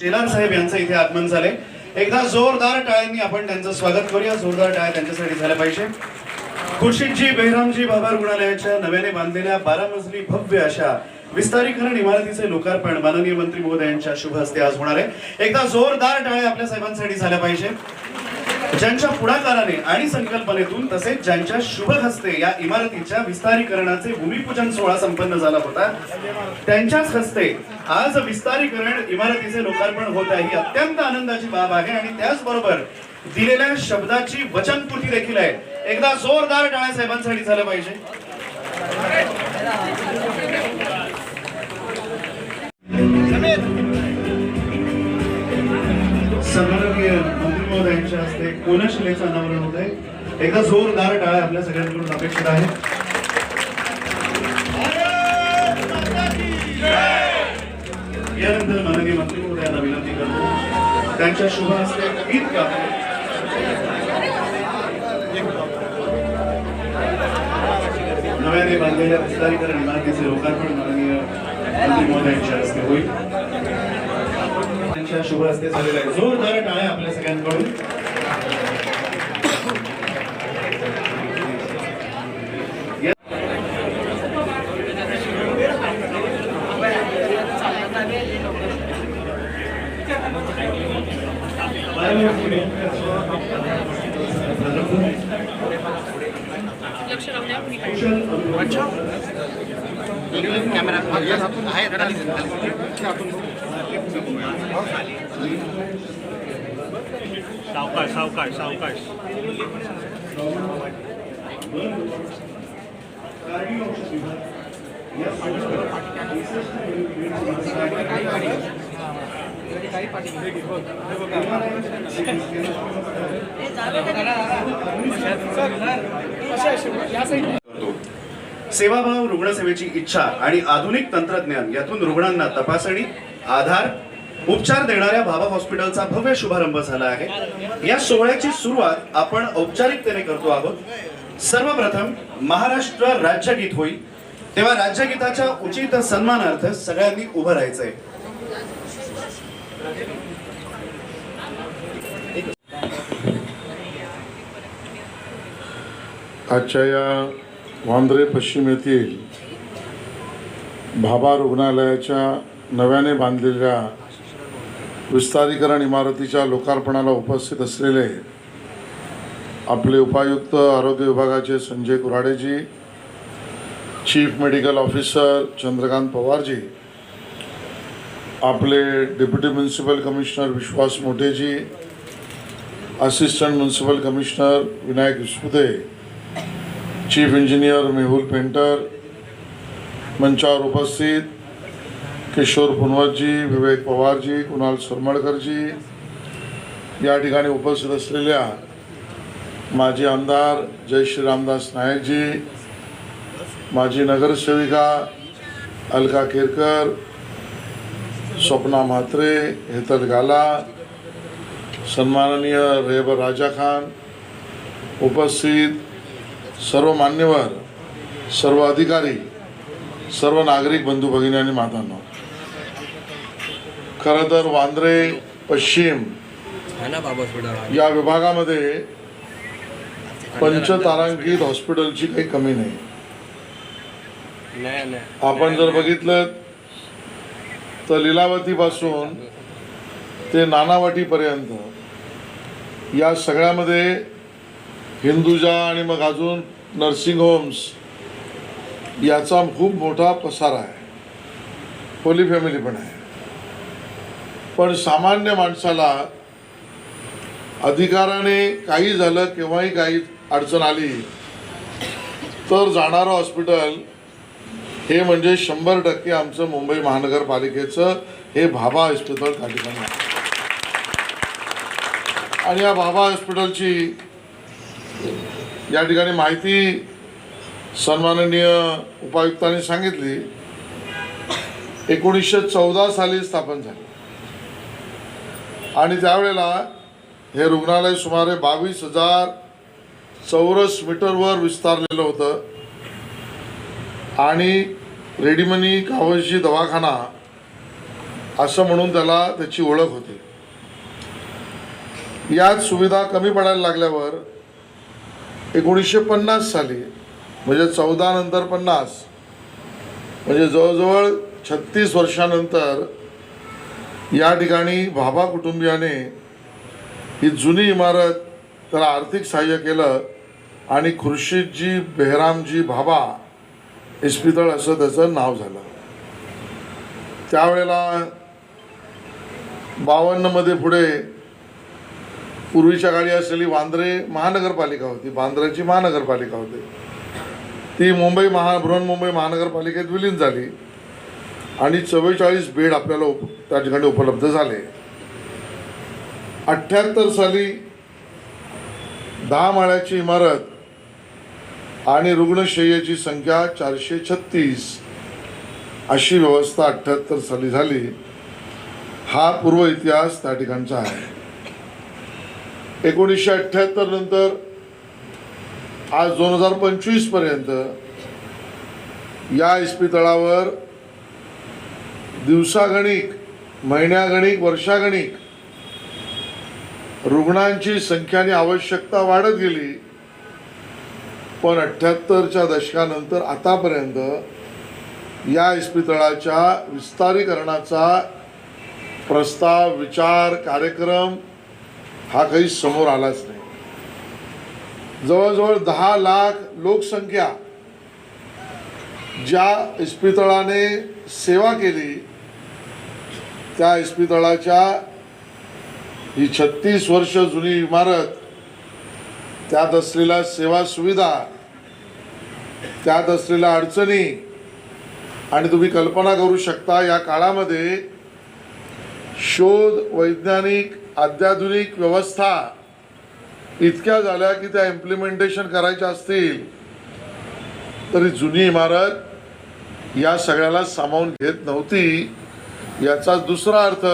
शेलार साहेब यांचं इथे आगमन झाले एकदा जोरदार टाळ्यांनी आपण त्यांचं स्वागत करूया. जोरदार टाळ्या त्यांच्यासाठी झाल्या पाहिजे. खुर्शीदजी बेहरामजी बाबा रुग्णालयाच्या नव्याने बांधलेल्या बारा मजली भव्य अशा विस्तारीकरण इमारतीचे लोकार्पण माननीय मंत्री महोदयांच्या शुभ हस्ते आज होणार आहे. एकदा जोरदार टाळ्या आपल्या साहेबांसाठी झाल्या पाहिजे. ज्यांच्या पुढाकाराने आणि संकल्पनेतून तसेच ज्यांच्या शुभ हस्ते या इमारतीच्या विस्तारीकरणाचे भूमिपूजन सोहळा संपन्न झाला होता त्यांच्याच हस्ते आज विस्तारीकरण इमारतीचे लोकार्पण होत आहे. ही अत्यंत आनंदाची बाब आहे आणि त्याचबरोबर दिलेल्या शब्दाची वचनपूर्ती देखील आहे. एकदा जोरदार टाळ्या साहेबांसाठी झालं पाहिजे. सन्माननीय यांच्या हस्ते कोनशिलेचं अनावरण होत आहे एकदा जोरदार टाळ्या आपल्या सगळ्यांकडून अपेक्षित आहे यानंतर माननीय मंत्री महोदयांना विनंती करतो त्यांच्या शुभ हस्ते गीत का नव्याने बांधलेल्या विस्तारीकरण इमारतीचे लोकार्पण माननीय मंत्री महोदयांच्या हस्ते होईल. त्यांच्या शुभ हस्ते झालेला आहे. जोरदार टाळ्या आपल्या सगळ्यांकडून. सावकाश सावकाश सावकाश. सेवाभाव रुग्णसेवेची इच्छा आणि आधुनिक तंत्रज्ञान यातून रुग्णांना तपासणी आधार उपचार देणाऱ्या बाबा हॉस्पिटलचा भव्य शुभारंभ झाला आहे. या सोहळ्याची सुरुवात आपण औपचारिकतेने करतो आहोत. सर्वप्रथम महाराष्ट्र राज्यगीत होईल. तेव्हा राज्यगीताच्या उचित सन्मानार्थ सगळ्यांनी उभं राहायचंय. आजच्या या वांद्रे पश्चिम येथील भाभा रुग्णालयाच्या नव्याने बांधलेल्या विस्तारीकरण इमारतीच्या लोकार्पणाला उपस्थित असलेले आपले उपायुक्त आरोग्य विभागाचे Sanjay कुराडेजी chief medical officer Chandrakant Pawarji आपले deputy municipal commissioner Vishwas मोठेजी assistant municipal commissioner Vinayak Vispute chief engineer Mehul Painter मंचावर उपस्थित किशोर पुनवतजी विवेक पवारजी कुणाल सुरमळकरजी या ठिकाणी उपस्थित असलेल्या माजी आमदार जय श्री रामदास नायकजी माजी नगरसेविका अलका केरकर स्वप्ना म्हात्रे हेतल गाला सन्माननीय रेबर राजा खान उपस्थित सर्व मान्यवर सर्व अधिकारी सर्व नागरिक बंधू भगिनी आणि मातांनो खरं तर वांद्रे पश्चिम या विभागामध्ये पंचतारांकित हॉस्पिटलची काही कमी नाही. आपण जर बघितलं तर लिलावतीपासून ते नानावटीपर्यंत या सगळ्यामध्ये हिंदुजा आणि मग अजून नर्सिंग होम्स याचा खूप मोठा पसारा आहे होली फॅमिली पण आहे पण सामान्य माणसाला अधिकाराने काही झालं केव्हाही काही अडचण आली तर जाणारं हॉस्पिटल हे म्हणजे शंभर टक्के आमचं मुंबई महानगरपालिकेचं हे भाभा हॉस्पिटल त्या ठिकाणी आहे. आणि या भाभा हॉस्पिटलची या ठिकाणी माहिती सन्माननीय उपायुक्तांनी सांगितली एकोणीसशे चौदा साली स्थापन झाले. आणि त्यावेळेला हे रुग्णालय सुमारे बावीस हजार चौरस मीटरवर विस्तारलेलं होतं. आणि रेडिमनी कावशी दवाखाना असं म्हणून त्याला त्याची ओळख होती. यात सुविधा कमी पडायला लागल्यावर एकोणीसशे पन्नास साली म्हणजे चौदा नंतर पन्नास. म्हणजे जवळजवळ छत्तीस वर्षानंतर या ठिकाणी भाभा कुटुंबियाने ही जुनी इमारत त्याला आर्थिक सहाय्य केलं आणि खुर्शीदजी बेहरामजी भाभा इस्पितळ असं त्याचं नाव झालं. त्यावेळेला बावन्नमध्ये पुढे पूर्वीच्या काळी असलेली वांद्रे महानगरपालिका होती. बांद्र्याची महानगरपालिका होती. ती मुंबई महा बृहन्मुंबई महानगरपालिकेत विलीन झाली. आणि चव्वेचाळीस बेड आपल्याला उप त्या ठिकाणी उपलब्ध झाले. अठ्ठ्याहत्तर साली दहा माळ्याची इमारत आणि रुग्णशय्याची संख्या चारशे छत्तीस अशी व्यवस्था अठ्ठ्याहत्तर साली झाली. हा पूर्व इतिहास त्या ठिकाणचा आहे. एकोणीसशे अठ्ठ्याहत्तर नंतर आज दोन हजार पंचवीसपर्यंत या इस्पितळावर दिवसागणिक महिन्यागणिक वर्षागणिक रुग्णांची संख्या आणि आवश्यकता वाढत गेली. पण अठ्ठ्याहत्तरच्या दशकानंतर आतापर्यंत या इस्पितळाच्या विस्तारीकरणाचा प्रस्ताव विचार कार्यक्रम हा काही समोर आलाच नाही. जवळजवळ दहा लाख लोकसंख्या ज्या इस्पितळाने सेवा केली त्या इस्पितळाच्या ही छत्तीस वर्ष जुनी इमारत त्यात असलेल्या सेवा सुविधा त्यात असलेल्या अडचणी आणि तुम्ही कल्पना करू शकता या काळामध्ये शोध वैज्ञानिक अत्याधुनिक व्यवस्था इतक्या झाल्या की त्या इम्प्लिमेंटेशन करायच्या असतील तरी जुनी इमारत या सगळ्याला सामावून घेत नव्हती. याचा दुसरा अर्थ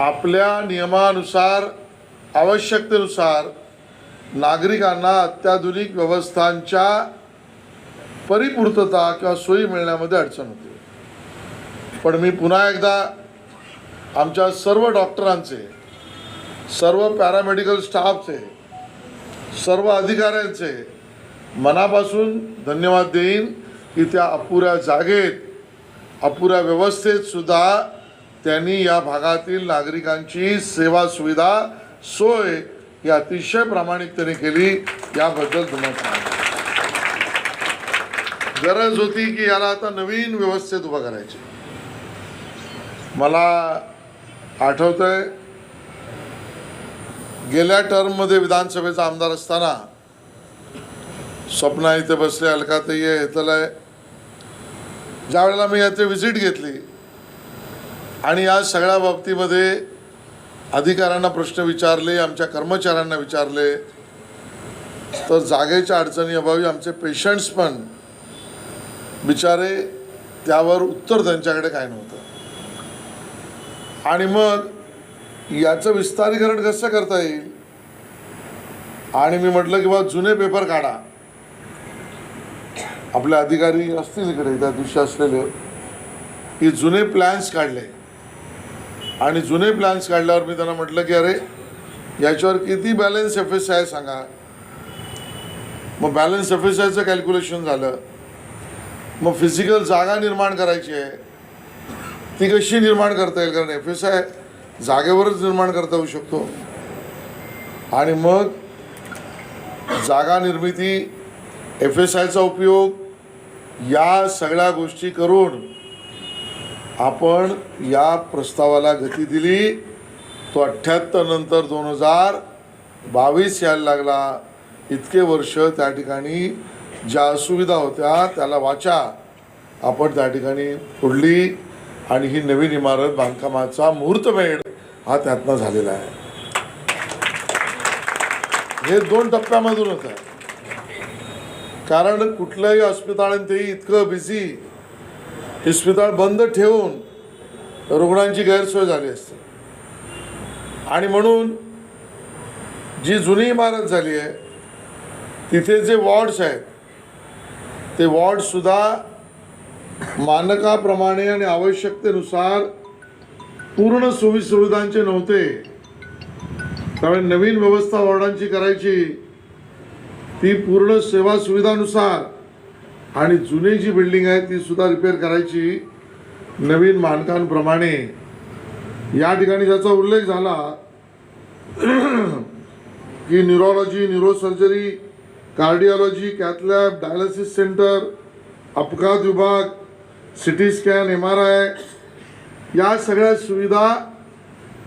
आपल्या नियमानुसार आवश्यकतेनुसार नागरिकांना अत्याधुनिक व्यवस्थांच्या परिपूर्तता किंवा सोयी मिळण्यामध्ये अडचण होते. पण मी पुन्हा एकदा आमच्या सर्व डॉक्टरांचे सर्व पॅरामेडिकल स्टाफचे सर्व अधिकाऱ्यांचे मनापासून धन्यवाद देईन की त्या अपुऱ्या जागेत अपुऱ्या व्यवस्थेत सुद्धा त्यांनी या भागातील नागरिकांची सेवा सुविधा सोय ही अतिशय प्रामाणिकतेने केली याबद्दल तुम्हाला गरज होती की याला आता नवीन व्यवस्थेत उभं करायची. मला आठवतंय गेल्या टर्ममध्ये विधानसभेचा आमदार असताना स्वप्ना इथे बसले अलकाताई आहे येतल आहे. ज्यावेळेला मी याचे व्हिजिट घेतली आणि या सगळ्या बाबतीमध्ये अधिकाऱ्यांना प्रश्न विचारले आमच्या कर्मचाऱ्यांना विचारले तर जागेच्या अडचणी अभावी आमचे पेशंट्स पण बिचारे त्यावर उत्तर त्यांच्याकडे काय नव्हतं. आणि मग याचं विस्तारीकरण कसं करता येईल? आणि मी म्हटलं की बा जुने पेपर काढा. आपले अधिकारी असतील इकडे त्या दिवशी असलेले. की जुने प्लॅन्स काढले. आणि जुने प्लॅन्स काढल्यावर मी त्यांना म्हटलं की अरे याच्यावर किती बॅलन्स एफ एस आय सांगा. मग बॅलन्स एफ एस आयचं कॅल्क्युलेशन झालं. मग फिजिकल जागा निर्माण करायची आहे. ती कशी निर्माण करता येईल? कारण एफ एस आय जागेवरच निर्माण करता येऊ शकतो. आणि मग जागा निर्मिती एफ एस आयचा उपयोग या सगळ्या गोष्टी करून आपण या प्रस्तावाला गती दिली. तो अठ्ठ्याहत्तर नंतर दोन हजार बावीस यायला लागला. इतके वर्ष त्या ठिकाणी ज्या असुविधा होत्या त्याला वाचा. आपण त्या ठिकाणी फोडली आणि ही नवीन इमारत बांधकामाचा मुहूर्तमेढ हा त्यातनं झालेला आहे. हे दोन टप्प्यामधूनच आहे. कारण कुठलंही हॉस्पिटल ते इतकं बिझी इस्पितळ बंद ठेवून रुग्णांची गैरसोय झाली असते. आणि म्हणून जी जुनी इमारत झाली आहे तिथे जे वॉर्ड्स आहेत ते वॉर्डसुद्धा मानकाप्रमाणे आणि आवश्यकतेनुसार पूर्ण सोयी सुविधांचे नव्हते. त्यामुळे नवीन व्यवस्था वॉर्डांची करायची ती पूर्ण सेवा सुविधानुसार आणि जुनी जी बिल्डिंग आहे ती सुद्धा रिपेअर करायची नवीन मानकांप्रमाणे. या ठिकाणी ज्याचा उल्लेख झाला की neurology neurosurgery cardiology cath lab dialysis centre अपघात विभाग CT scan M R I या सगळ्या सुविधा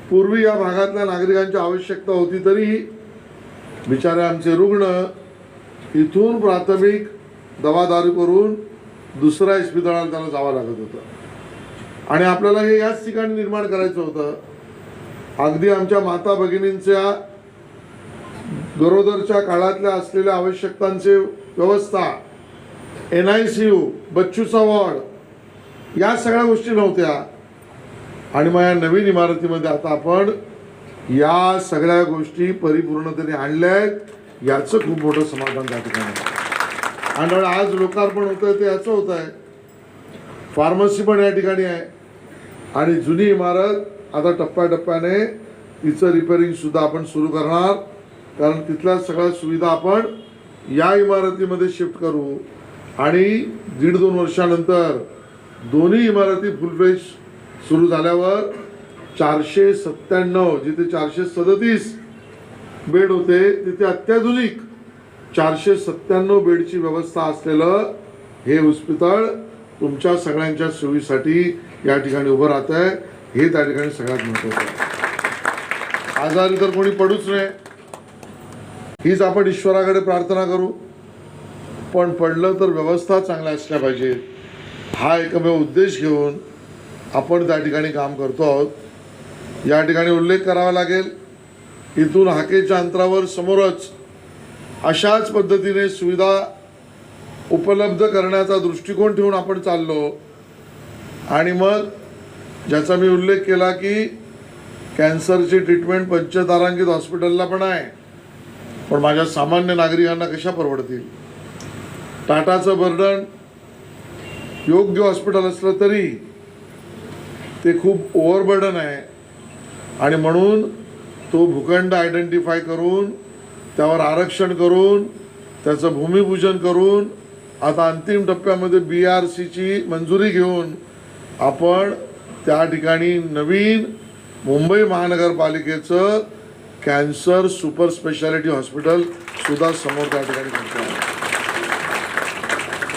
पूर्वी या भागातल्या नागरिकांची आवश्यकता होती तरी बिचारे आमचे रुग्ण इथून प्राथमिक दवादारू करून दुसऱ्या इस्पितळाला त्यांना जावं लागत होतं. आणि आपल्याला हे याच ठिकाणी निर्माण करायचं होतं. अगदी आमच्या माता भगिनींच्या गरोदरच्या काळातल्या असलेल्या आवश्यकतांचे व्यवस्था एन आय सी यू बच्चूचा वॉर्ड या सगळ्या गोष्टी नव्हत्या. आणि मग या नवीन इमारतीमध्ये आता आपण या सगळ्या गोष्टी परिपूर्णतेने आणल्या आहेत. याचं खूप मोठं समाधान त्या ठिकाणी आणि आज लोकार्पण होतं आहे ते याचं होत आहे. फार्मसी पण या ठिकाणी आहे. आणि जुनी इमारत आता टप्प्याटप्प्याने तिचं रिपेरिंगसुद्धा आपण सुरू करणार. कारण तिथल्या सगळ्या सुविधा आपण या इमारतीमध्ये शिफ्ट करू. आणि दीड दोन वर्षानंतर दोन्ही इमारती फुलफ्रेश सुरू झाल्यावर चारशे सत्त्याण्णव जिथे चारशे सदतीस बेड होते तिथे अत्याधुनिक चारशे सत्त्याण्णव बेडची व्यवस्था असलेलं हे हॉस्पिटल तुमच्या सगळ्यांच्या सोयीसाठी या ठिकाणी उभं राहत आहे. हे त्या ठिकाणी सगळ्यात महत्वाचं आहे. आजारी तर कोणी पडूच नये. हीच आपण ईश्वराकडे प्रार्थना करू. पण पडलं तर व्यवस्था चांगल्या असल्या पाहिजेत. हा एकमेव उद्देश घेऊन आपण त्या ठिकाणी काम करतो आहोत. या ठिकाणी उल्लेख करावा लागेल इथून हाकेच्या अंतरावर समोरच अशाच पद्धतीने सुविधा उपलब्ध करण्याचा दृष्टिकोन ठेवून आपण चाललो. आणि मग ज्याचा मी उल्लेख केला की कॅन्सरची ट्रीटमेंट पंचतारांकित हॉस्पिटलला पण आहे. पण माझ्या सामान्य नागरिकांना कशा परवडतील? टाटाचं बर्डन योग्य हॉस्पिटल असलं तरी ते खूप ओव्हरबर्डन आहे. आणि म्हणून तो भूखंड आयडेंटिफाय करून त्यावर आरक्षण करून त्याचं भूमिपूजन करून आता अंतिम टप्प्यामध्ये बी आर सीची मंजुरी घेऊन आपण त्या ठिकाणी नवीन मुंबई महानगरपालिकेचं कॅन्सर सुपर स्पेशालिटी हॉस्पिटल सुद्धा समोर त्या ठिकाणी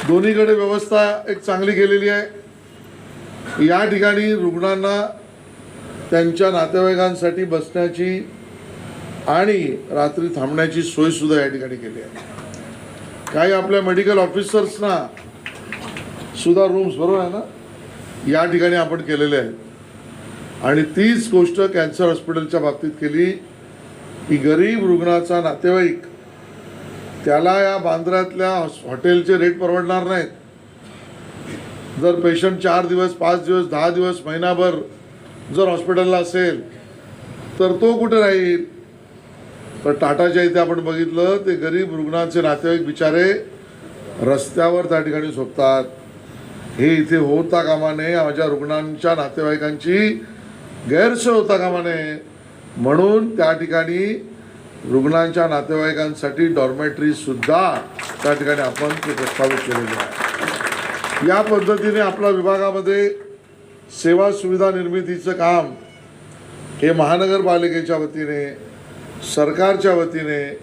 दोन्हीकडे व्यवस्था एक चांगली केलेली आहे. या ठिकाणी रुग्णांना त्यांच्या नातेवाईकांसाठी बसण्याची आणि रात्री थांबण्याची सोयसुद्धा या ठिकाणी केली आहे. काही आपल्या मेडिकल ऑफिसर्सना सुद्धा रूम्स बरोबर आहे ना? या ठिकाणी आपण केलेले आहेत. आणि तीच गोष्ट कॅन्सर हॉस्पिटलच्या बाबतीत केली की गरीब रुग्णाचा नातेवाईक त्याला या बांद्र्यातल्या हॉटेलचे रेट परवडणार नाहीत. जर पेशंट चार दिवस पाच दिवस दहा दिवस महिनाभर जर हॉस्पिटलला असेल तर तो कुठे राहील? तर टाटाच्या इथे आपण बघितलं ते गरीब रुग्णांचे नातेवाईक बिचारे रस्त्यावर त्या ठिकाणी झोपतात. हे इथे होता कामा नये माझ्या रुग्णांच्या नातेवाईकांची गैरसोय होता कामा नये. म्हणून त्या ठिकाणी रुग्णांच्या नातेवाईकांसाठी डॉर्मेटरीसुद्धा त्या ठिकाणी आपण ते प्रस्तावित केलेले आहे. या पद्धतीने आपल्या विभागामध्ये सेवा सुविधा निर्मितीचं काम हे महानगरपालिकेच्या वतीने सरकारच्या वतीने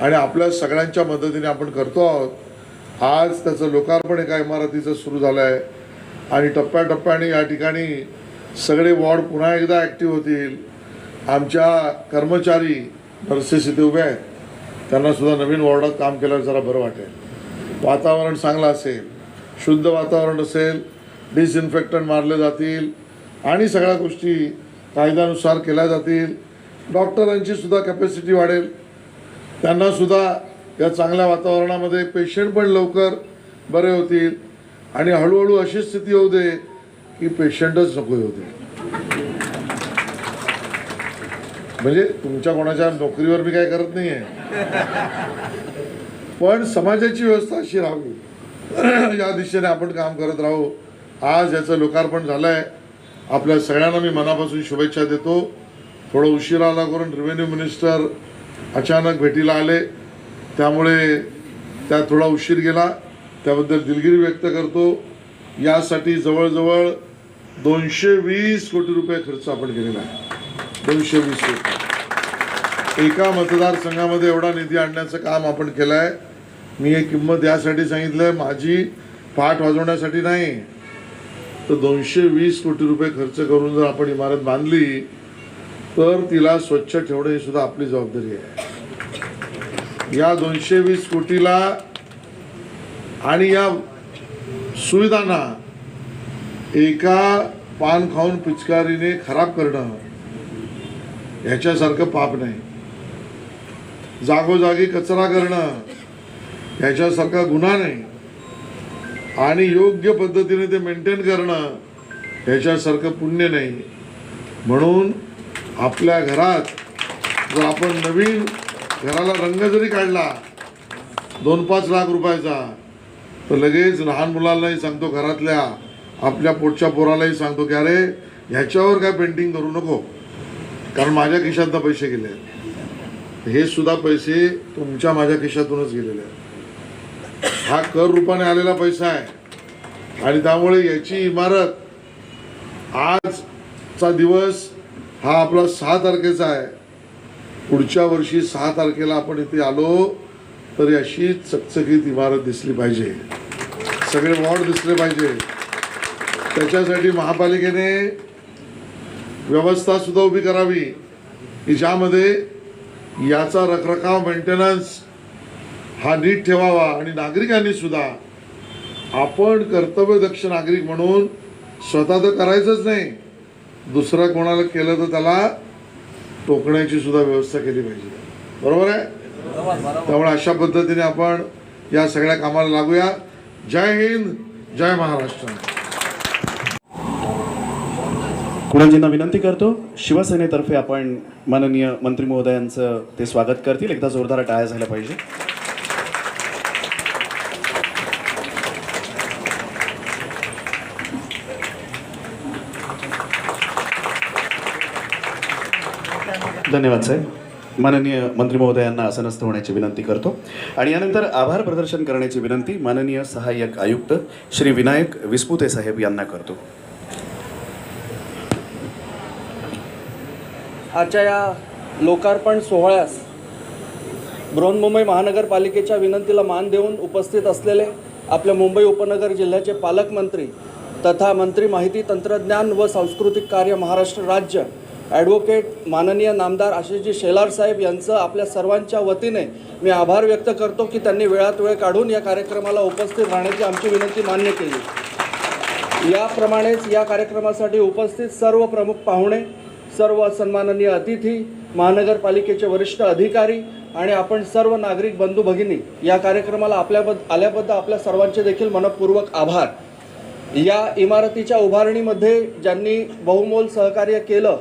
आणि आपल्या सगळ्यांच्या मदतीने आपण करतो आहोत. आज त्याचं लोकार्पण एका इमारतीचं सुरू झालं आहे आणि टप्प्याटप्प्याने या ठिकाणी सगळे वॉर्ड पुन्हा एकदा ॲक्टिव्ह होतील. आमच्या कर्मचारी नर्सेस इथे उभे आहेत. त्यांनासुद्धा नवीन वॉर्डात काम केल्यावर जरा बरं वाटेल. वातावरण चांगलं असेल. शुद्ध वातावरण असेल डिसइन्फेक्टंट मारले जातील आणि सगळ्या गोष्टी कायद्यानुसार केल्या जातील. डॉक्टरांची सुद्धा कॅपॅसिटी वाढेल. त्यांना सुद्धा या चांगल्या वातावरणामध्ये पेशंट पण लवकर बरे होतील. आणि हळूहळू अशी स्थिती होऊ दे की पेशंटच नको होते दे. म्हणजे तुमच्या कोणाच्या नोकरीवर मी काय करत नाहीये. पण समाजाची व्यवस्था अशी राहावी. या दिशेने आपण काम करत राहू. आज याचं लोकार्पण झालं आहे आपल्या सगळ्यांना मी मनापासून शुभेच्छा देतो. थोडं उशिरा आला करून रेव्हेन्यू मिनिस्टर अचानक भेटीला आले. त्यामुळे त्या थोडा उशीर गेला. त्याबद्दल दिलगिरी व्यक्त करतो. यासाठी जवळजवळ दोनशे वीस कोटी रुपये खर्च आपण केलेला आहे. दोनशे वीस कोटी. एका मतदारसंघामध्ये एवढा निधी आणण्याचं काम आपण केलं आहे मी हे किंमत यासाठी सांगितलं आहे माझी पाठ वाजवण्यासाठी नाही. तर दोनशे वीस कोटी रुपये खर्च करून जर आपण इमारत बांधली तर तिला स्वच्छ ठेवणे ही सुद्धा आपली जबाबदारी आहे. या दोनशे वीस कोटीला आणि या सुविधांना एका पान खाऊन पिचकारीने खराब करणं ह्याच्यासारखं पाप नाही. जागोजागी कचरा करणं ह्याच्यासारखा गुन्हा नाही. आणि योग्य पद्धतीने ते मेंटेन करणं ह्याच्यासारखं पुण्य नाही. म्हणून आपल्या घरात जर आपण नवीन घराला रंग जरी काढला दोन पाच लाख रुपयाचा तर लगेच लहान मुलांनाही सांगतो घरातल्या आपल्या पोटच्या पोरालाही सांगतो की अरे ह्याच्यावर काय पेंटिंग करू नको. कारण माझ्या खिशातनं पैसे गेले आहेत. हे सुद्धा पैसे तुमच्या माझ्या खिशातूनच गेलेले आहेत. हा कर रूपाने आलेला पैसा आहे. आणि त्यामुळे याची इमारत आजचा दिवस हा आपला सहा तारखेचा आहे. पुढच्या वर्षी सहा तारखेला आपण इथे आलो तर अशी चकचकीत इमारत दिसली पाहिजे. सगळे वॉर्ड दिसले पाहिजे. त्याच्यासाठी महापालिकेने व्यवस्था सुद्धा उभी करावी. की ज्यामध्ये याचा रखरखाव मेंटेनन्स हा नीट ठेवावा आणि नागरिकांनी सुद्धा आपण कर्तव्यदक्ष नागरिक म्हणून स्वतः तर करायचंच नाही. दुसरं कोणाला केलं तर त्याला टोकण्याची सुद्धा व्यवस्था केली पाहिजे. बरोबर आहे? त्यामुळे अशा पद्धतीने आपण या सगळ्या कामाला लागूया. जय हिंद जय महाराष्ट्र. कुणालजींना विनंती करतो शिवसेनेतर्फे आपण माननीय मंत्री महोदयांचं ते स्वागत करतील. एकदा जोरदार टाळ्या झाल्या पाहिजे. धन्यवाद साहेब. माननीय मंत्री महोदयांना आसनस्थ होण्याची विनंती करतो. आणि यानंतर आभार प्रदर्शन करण्याची विनंती माननीय सहाय्यक आयुक्त श्री विनायक विस्पुते साहेब यांना करतो. आजच्या या लोकार्पण सोहळ्यास बृहन्मुंबई महानगरपालिकेच्या विनंतीला मान देऊन उपस्थित असलेले आपल्या मुंबई उपनगर जिल्ह्याचे पालकमंत्री तथा मंत्री माहिती तंत्रज्ञान व सांस्कृतिक कार्य महाराष्ट्र राज्य ॲडव्होकेट माननीय नामदार आशिषजी शेलार साहेब यांचं आपल्या सर्वांच्या वतीने मी आभार व्यक्त करतो की त्यांनी वेळात वेळ काढून या कार्यक्रमाला उपस्थित राहण्याची आमची विनंती मान्य केली. याप्रमाणेच या कार्यक्रमासाठी उपस्थित सर्व प्रमुख पाहुणे सर्व सन्माननीय अतिथी महानगरपालिकेचे वरिष्ठ अधिकारी आणि आपण सर्व नागरिक बंधू भगिनी या कार्यक्रमाला आपल्याबद्द आल्याबद्दल आपल्या सर्वांचे देखील मनपूर्वक आभार. या इमारतीच्या उभारणीमध्ये ज्यांनी बहुमोल सहकार्य केलं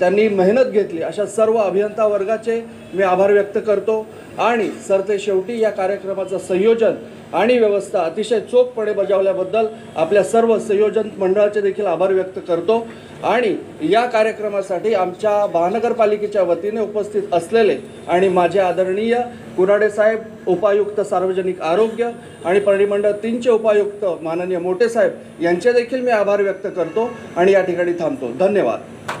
त्यांनी मेहनत घेतली. अशा सर्व अभियंता वर्गाचे मी आभार व्यक्त करतो. आणि सरते शेवटी या कार्यक्रमाचं संयोजन आणि व्यवस्था अतिशय चोखपणे बजावल्याबद्दल आपल्या सर्व संयोजन मंडळाचे देखील आभार व्यक्त करतो. आणि या कार्यक्रमासाठी आमच्या महानगरपालिकेच्या वतीने उपस्थित असलेले आणि माझे आदरणीय कुराडे साहेब उपायुक्त सार्वजनिक आरोग्य आणि परिमंडळ तीनचे उपायुक्त माननीय मोठे साहेब यांचे देखील मी आभार व्यक्त करतो आणि या ठिकाणी थांबतो. धन्यवाद.